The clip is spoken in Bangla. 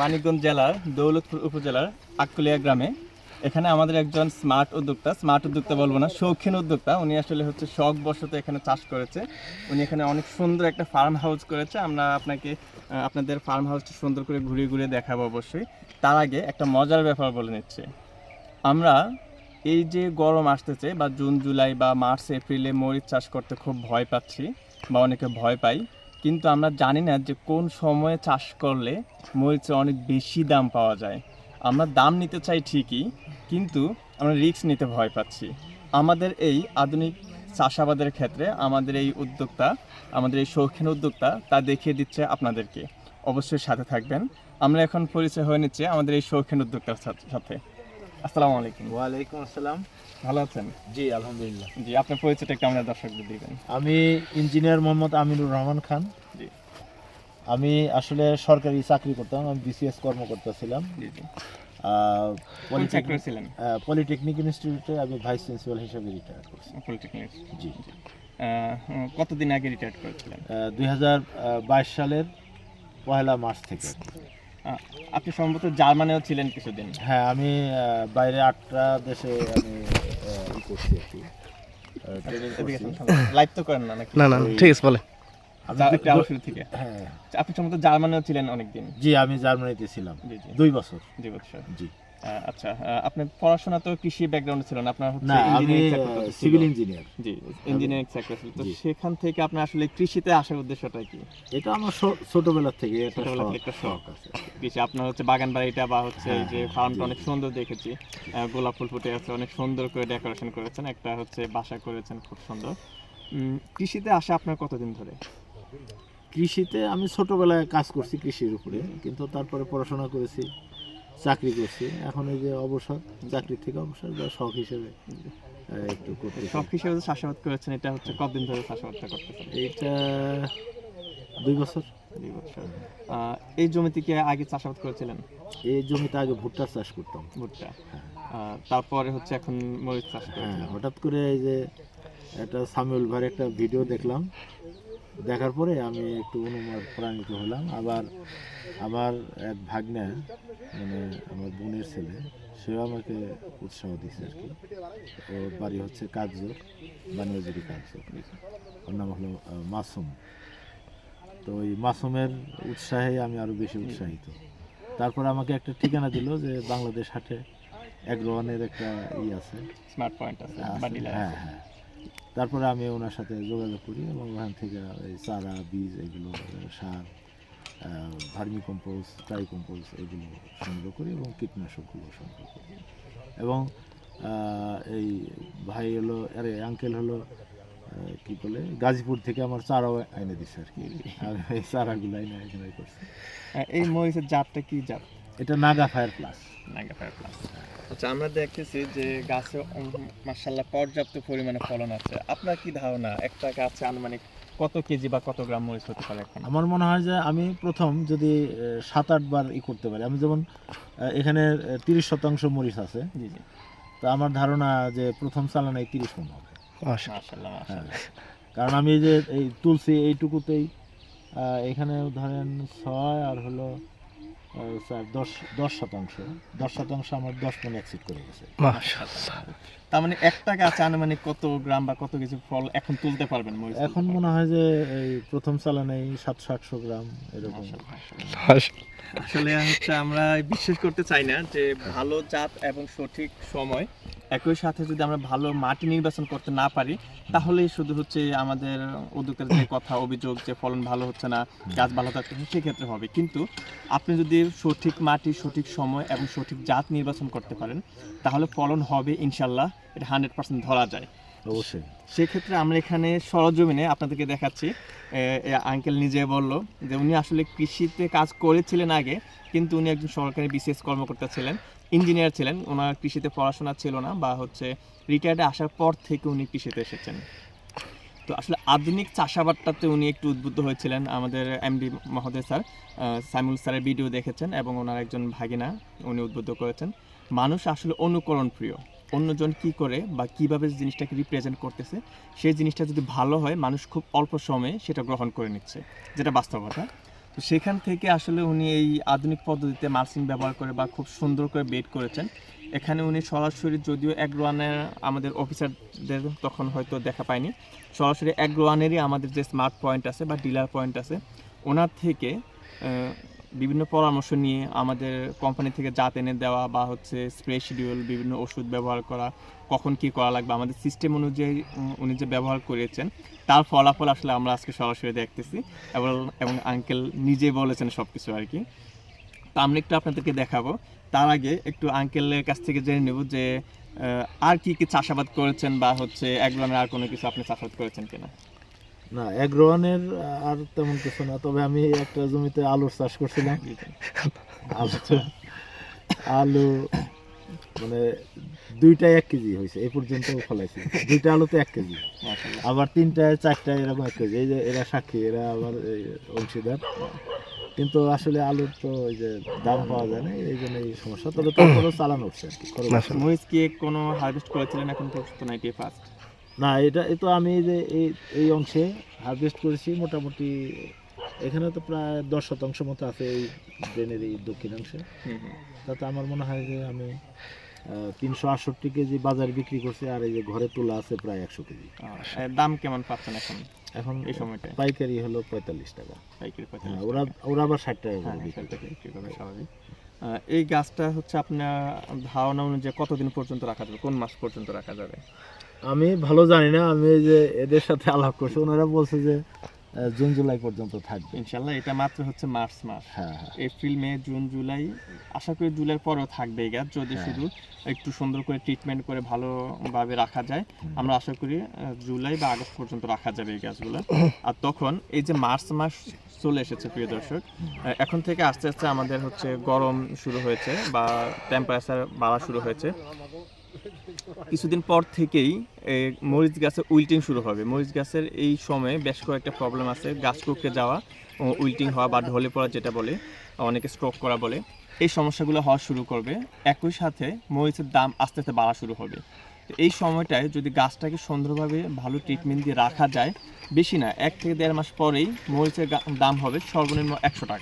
মানিকগঞ্জ জেলার দৌলতপুর উপজেলার আকুলিয়া গ্রামে। এখানে আমাদের একজন স্মার্ট উদ্যোক্তা স্মার্ট উদ্যোক্তা বলব না, শৌখিন উদ্যোক্তা। উনি আসলে হচ্ছে শখ বশত এখানে চাষ করেছে। উনি এখানে অনেক সুন্দর একটা ফার্ম হাউস করেছে। আমরা আপনাকে আপনাদের ফার্ম হাউসটা সুন্দর করে ঘুরিয়ে ঘুরিয়ে দেখাবো অবশ্যই। তার আগে একটা মজার ব্যাপার বলে নিচ্ছে। আমরা এই যে গরম আসতেছে বা জুন, জুলাই বা মার্চ, এপ্রিলে মরিচ চাষ করতে খুব ভয় পাচ্ছি বা অনেকে ভয় পাই কিন্তু আমরা জানি না যে কোন সময়ে চাষ করলে মরিচের অনেক বেশি দাম পাওয়া যায়। আমরা দাম নিতে চাই ঠিকই কিন্তু আমরা রিস্ক নিতে ভয় পাচ্ছি। আমাদের এই আধুনিক চাষাবাদের ক্ষেত্রে আমাদের এই উদ্যোক্তা আমাদের এই শৌখিন উদ্যোক্তা তা দেখিয়ে দিচ্ছে আপনাদেরকে। অবশ্যই সাথে থাকবেন। আমরা এখন পরিচয় হয়ে নিচ্ছে আমাদের এই শৌখিন উদ্যোক্তার সাথে- সাথে। আসসালামু আলাইকুম। ওয়ালাইকুম আসসালাম। ভালো আছেন? জি আলহামদুলিল্লাহ। জি আপনার পরিচয়টা একটু আমাদের দর্শকদের দিবেন। আমি ইঞ্জিনিয়ার মোহাম্মদ আমিনুর রহমান খান। আমি আসলে সরকারি চাকরি করতাম আমি বিসিএস কর্মকর্তা ছিলাম পলিটেকনিক ইনস্টিটিউটে আমি ভাইস প্রিন্সিপাল হিসেবে রিটায়ার করছি। পলিটেকনিক জি। কতদিন আগে রিটায়ার করেছিলেন? দুই হাজার বাইশ সালের পয়লা মার্চ থেকে। আপনি সম্ভবত জার্মানিও ছিলেন কিছুদিন। হ্যাঁ আমি বাইরে আটটা দেশে আমি করছি আর কি। লাইভ তো করেন না নাকি? না না ঠিক আছে বলে আপনি সম্ভবত জার্মানিও ছিলেন অনেকদিন। জি আমি জার্মানিতে ছিলাম। দুই বছর। জি বছর। জি। আচ্ছা আপনার পড়াশোনা তো কৃষি ব্যাকগ্রাউন্ড ছিল না আপনার হচ্ছে। সিভিল ইঞ্জিনিয়ার জি ইঞ্জিনিয়ারিং সেক্টর ছিল। তো সেখান থেকে আপনার আসলে কৃষিতে আসার উদ্দেশ্যটা কি? এটা আমার ছোটবেলা থেকে একটা শখ। আছে। কৃষি আপনার হচ্ছে বাগান বাড়িটা বা হচ্ছে এই যে হ্যাঁ, ফার্মটা অনেক সুন্দর দেখেছি। গোলাপ ফুল ফুটে আছে অনেক সুন্দর করে ডেকোরেশন করেছেন একটা হচ্ছে বাসা করেছেন খুব সুন্দর। কৃষিতে আসা আপনার কতদিন ধরে? কৃষিতে আমি ছোটবেলায় কাজ করছি কৃষির উপরে কিন্তু তারপরে পড়াশোনা করেছি চাকরি করছি। এখন এই যে অবসর চাকরি থেকে অবসর বা শখ হিসেবে একটু করতে শখ হিসেবে যে চাষাবাদ করেছেন এটা হচ্ছে কতদিন ধরে চাষাবাদটা করতেছেন? এইটা দুই বছর। দুই বছর। এই জমিতে কি আগে চাষাবাদ করেছিলেন? এই জমিতে আগে ভুট্টা চাষ করতাম। ভুট্টা। তারপরে হচ্ছে এখন মরিচ চাষ হ্যাঁ হঠাৎ করে এই যে একটা সামিউল ভাইয়ের একটা ভিডিও দেখলাম। দেখার পরে আমি একটু অনুমান প্রাণিত হলাম। আবার আমার এক ভাগ্না মানে আমার বোনের ছেলে সেও আমাকে উৎসাহ দিচ্ছে আর কি। ওর বাড়ি হচ্ছে কাজজোর বানিয়াজুরি কাজজোর ওর নাম হলো মাসুম। তো ওই মাসুমের উৎসাহে আমি আরও বেশি উৎসাহিত। তারপর আমাকে একটা ঠিকানা দিল যে বাংলাদেশ হাটে এগ্রোয়ানের একটা ই আছে। স্মার্ট পয়েন্ট আছে হ্যাঁ হ্যাঁ। তারপরে আমি ওনার সাথে যোগাযোগ করি এবং ওখান থেকে এই চারা বীজ এগুলো সার ভার্মি কম্পোজ ট্রাই কম্পোজ এগুলো সংগ্রহ করি এবং কীটনাশকগুলো সংগ্রহ করি। এবং এই ভাই হলো আরে আঙ্কেল হলো কি বলে গাজীপুর থেকে আমার চারাও এনে দিচ্ছে আর কি। আর এই চারাগুলো এনে এখানে করছে। এই মরিচের জাতটা কি জাত? এটা নাগা ফায়ার প্লাস। আচ্ছা আমরা দেখতেছি যে গাছে মার্শাল্লাহ পর্যাপ্ত পরিমাণে ফলন আছে। আপনার কি ধারণা একটা গাছে আনুমানিক কত কেজি বা কত গ্রাম মরিচ হতে পারে এখন? আমার মনে হয় যে আমি প্রথম যদি সাত আট বার ই করতে পারি। আমি যেমন এখানে তিরিশ শতাংশ মরিচ আছে। জি জি। তো আমার ধারণা যে প্রথম চালানায় তিরিশ মন হবে। হ্যাঁ। কারণ আমি যে এই তুলসি এইটুকুতেই এখানে ধরেন ছয় আর হলো স্যার দশ দশ শতাংশ। দশ শতাংশ আমার দশ মন এক্সিট করে গেছে। তার মানে একটা গাছ আনুমানিক কত গ্রাম বা কত কিছু ফল এখন তুলতে পারবেন এখন মনে হয় যে এই প্রথম চালানেই সাতশো আটশো গ্রাম এরকম। আসলে হচ্ছে আমরা বিশ্বাস করতে চাই না যে ভালো জাত এবং সঠিক সময় একই সাথে যদি আমরা ভালো মাটি নির্বাচন করতে না পারি তাহলেই শুধু হচ্ছে আমাদের উদ্যোগের যে কথা অভিযোগ যে ফলন ভালো হচ্ছে না গাছ ভালো থাকছে না, সেক্ষেত্রে হবে। কিন্তু আপনি যদি সঠিক মাটি সঠিক সময় এবং সঠিক জাত নির্বাচন করতে পারেন তাহলে ফলন হবে ইনশাল্লাহ এটা হান্ড্রেড পার্সেন্ট ধরা যায়। অবশ্যই। সেক্ষেত্রে আমরা এখানে সরজমিনে আপনাদেরকে দেখাচ্ছি। আঙ্কেল নিজে বলল যে উনি আসলে কৃষিতে কাজ করেছিলেন আগে, কিন্তু উনি একজন সরকারি বিশেষ কর্মকর্তা ছিলেন, ইঞ্জিনিয়ার ছিলেন। ওনার কৃষিতে পড়াশোনা ছিল না বা হচ্ছে রিটায়ার্ডে আসার পর থেকে উনি কৃষিতে এসেছেন। তো আসলে আধুনিক চাষাবাদটাতে উনি একটু উদ্বুদ্ধ হয়েছিলেন। আমাদের এমডি মহোদয় স্যার সাইমুল স্যারের ভিডিও দেখেছেন এবং ওনার একজন ভাগিনা উনি উদ্বুদ্ধ করেছেন। মানুষ আসলে অনুকরণ প্রিয় অন্যজন কি করে বা কীভাবে জিনিসটাকে রিপ্রেজেন্ট করতেছে, সেই জিনিসটা যদি ভালো হয়, মানুষ খুব অল্প সময়ে সেটা গ্রহণ করে নিচ্ছে। যেটা বাস্তবতা। তো সেখান থেকে আসলে উনি এই আধুনিক পদ্ধতিতে মার্সিং ব্যবহার করে বা খুব সুন্দর করে বেড করেছেন। এখানে উনি সরাসরি যদিও অ্যাগ্রোয়ানের আমাদের অফিসারদের তখন হয়তো দেখা পায়নি। সরাসরি অ্যাগ্রোয়ানেরই আমাদের যে স্মার্ট পয়েন্ট আছে বা ডিলার পয়েন্ট আছে, ওনার থেকে বিভিন্ন পরামর্শ নিয়ে আমাদের কোম্পানি থেকে জাত এনে দেওয়া বা হচ্ছে স্প্রে শিডিউল বিভিন্ন ওষুধ ব্যবহার করা, কখন কি করা লাগবে, আমাদের সিস্টেম অনুযায়ী উনি যে ব্যবহার করেছেন, তার ফলাফল আসলে আমরা আজকে সরাসরি দেখতেছি এবং এবং আঙ্কেল নিজে বলেছেন সব কিছু আর কি। তো আমরা একটু আপনাদেরকে দেখাবো। তার আগে একটু আঙ্কেলের কাছ থেকে জেনে নেব যে আর কি কি চাষাবাদ করেছেন বা হচ্ছে এক আর কোনো কিছু আপনি চাষাবাদ করেছেন কিনা। না অ্যাগ্রোয়ানের আর তেমন কিছু না তবে আমি একটা জমিতে আলুর চাষ করছিলাম। আলু আলু মানে দুইটাই এক কেজি হয়েছে এই পর্যন্ত ফলাইছি। দুইটা আলুতে এক কেজি। আবার তিনটায় চারটায় এরকম এক কেজি। এই যে এরা সাক্ষী এরা আবার এই অংশীদার। কিন্তু আসলে আলুর তো ওই যে দাম পাওয়া যায় না এই জন্য এই সমস্যা। তবে তারপরেও চালানো হচ্ছে আর কি। মরিচ কি কোনো হারভেস্ট করেছিলেন এখন তো তো নাইটি ফার্স্ট না এটা এ তো আমি এই যে এই এই অংশে হারভেস্ট করেছি মোটামুটি এখানে তো প্রায় দশ শতাংশ মতো আছে এই ড্রেনের এই দক্ষিণাংশে তাতে আমার মনে হয় যে আমি তিনশো আটষট্টি কেজি বাজারে বিক্রি করছি আর এই যে ঘরে তোলা আছে প্রায় একশো কেজি। দাম কেমন পাচ্ছেন এখন? এখন এই সময়টা পাইকারি হলো পঁয়তাল্লিশ টাকা। পাইকারি হ্যাঁ, পঁয়তাল্লিশ ওরা ওরা আবার ষাট টাকা হ্যাঁ, করে। বিক্রি করে। স্বাভাবিক। এই গাছটা হচ্ছে আপনার ধারণা অনুযায়ী কতদিন পর্যন্ত রাখা যাবে? কোন মাস পর্যন্ত রাখা যাবে? আমি ভালো জানি না আমি যে এদের সাথে আলাপ করছি ওনারা বলছে যে জুন জুলাই পর্যন্ত থাকবে। ইনশাল্লাহ এটা মাত্র হচ্ছে মার্চ মাস। হ্যাঁ হ্যাঁ। এপ্রিল মে জুন জুলাই আশা করি জুলাইয়ের পরেও থাকবে এই গাছ যদি হ্যাঁ। শুধু একটু সুন্দর করে ট্রিটমেন্ট করে ভালোভাবে রাখা যায়। আমরা আশা করি জুলাই বা আগস্ট পর্যন্ত রাখা যাবে এই গাছগুলো। আর তখন এই যে মার্চ মাস চলে এসেছে প্রিয় দর্শক এখন থেকে আস্তে আস্তে আমাদের হচ্ছে গরম শুরু হয়েছে বা টেম্পারেচার বাড়া শুরু হয়েছে। কিছুদিন পর থেকেই মরিচ গাছের উইল্টিং শুরু হবে। মরিচ গাছের এই সময়ে বেশ কয়েকটা প্রবলেম আছে। গাছ কুকড়ে যাওয়া উইল্টিং হওয়া বা ঢলে পড়া যেটা বলে, অনেকে স্ট্রোক করা বলে, এই সমস্যাগুলো হওয়া শুরু করবে। একই সাথে মরিচের দাম আস্তে আস্তে বাড়া শুরু হবে। তো এই সময়টায় যদি গাছটাকে সুন্দরভাবে ভালো ট্রিটমেন্ট দিয়ে রাখা যায়, বেশি না, এক থেকে দেড় মাস পরেই মরিচের দাম হবে সর্বনিম্ন একশো টাকা।